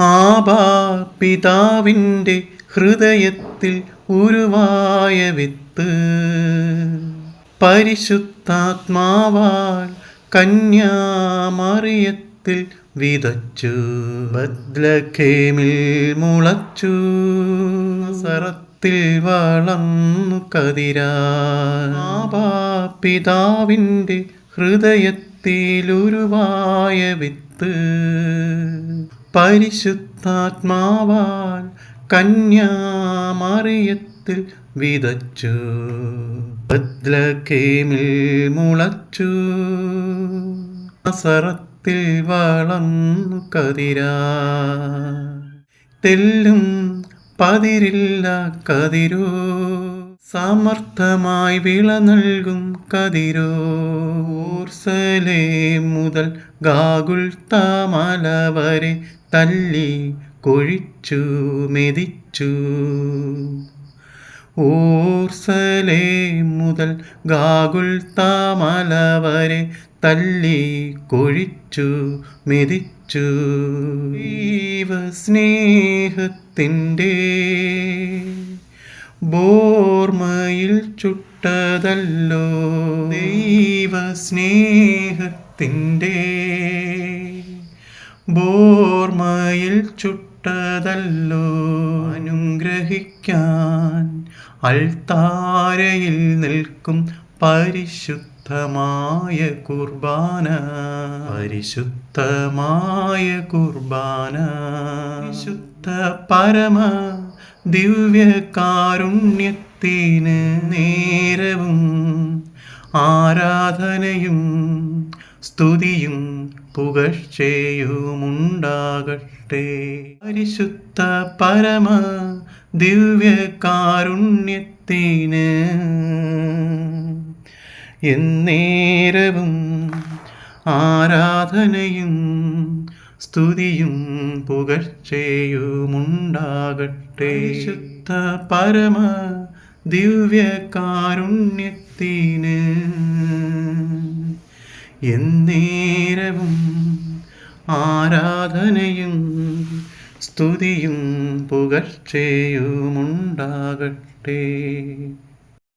ആബാ പിതാവിന്റെ ഹൃദയത്തിൽ ഉരുവായ വിത്ത്. പരിശുദ്ധാത്മാവാൽ കന്യാമറിയത്തിൽ വിതച്ചു. ബദ്ലഖേമിൽ മുളച്ചു. സറത്തിൽ വളർന്നു കതിരാബാ പിതാവിന്റെ ഹൃദയത്തിലുരുവായ വിത്ത്. പരിശുദ്ധാത്മാവാൽ കന്യാമറിയത്തിൽ വിതച്ചു. ബദ്ലഖേമിൽ മുളച്ചു. അസറത്തിൽ വളർന്നു കതിരാ. തെല്ലും പതിരില്ല കതിരോ. സമർത്ഥമായി വിള നൽകും കതിരോർസലേ മുതൽ ഗാഗുൽ താമല വരെ തല്ലി കൊഴിച്ചു മെതിച്ചു. ഊർസലേ മുതൽ ഗാഗുൽ താമല വരെ തല്ലി കൊഴിച്ചു മെതിച്ചു. സ്നേഹത്തിന്റെ ബോർമയിൽ ചുട്ടതല്ലോ. ദൈവ സ്നേഹത്തിന്റെ ബോർമയിൽ ചുട്ടതല്ലോ. അനുഗ്രഹിക്കാൻ അൾത്താരയിൽ നിൽക്കും പരിശുദ്ധമായ കുർബാന. പരിശുദ്ധമായ കുർബാന. വിശുദ്ധ പരമ ദിവ്യകാരുണ്യത്തിന് നേരവും ആരാധനയും സ്തുതിയും പുകഴ്ചയുമുണ്ടാകട്ടെ. പരിശുദ്ധ പരമ ദിവ്യകാരുണ്യത്തിന് എന്നേരവും ആരാധനയും സ്തുതിയും പുകഴ്ചയുമുണ്ടാകട്ടെ. ശുദ്ധ പരമ ദിവ്യകാരുണ്യത്തിന് എന്നേരവും ആരാധനയും സ്തുതിയും പുകഴ്ചയുമുണ്ടാകട്ടെ.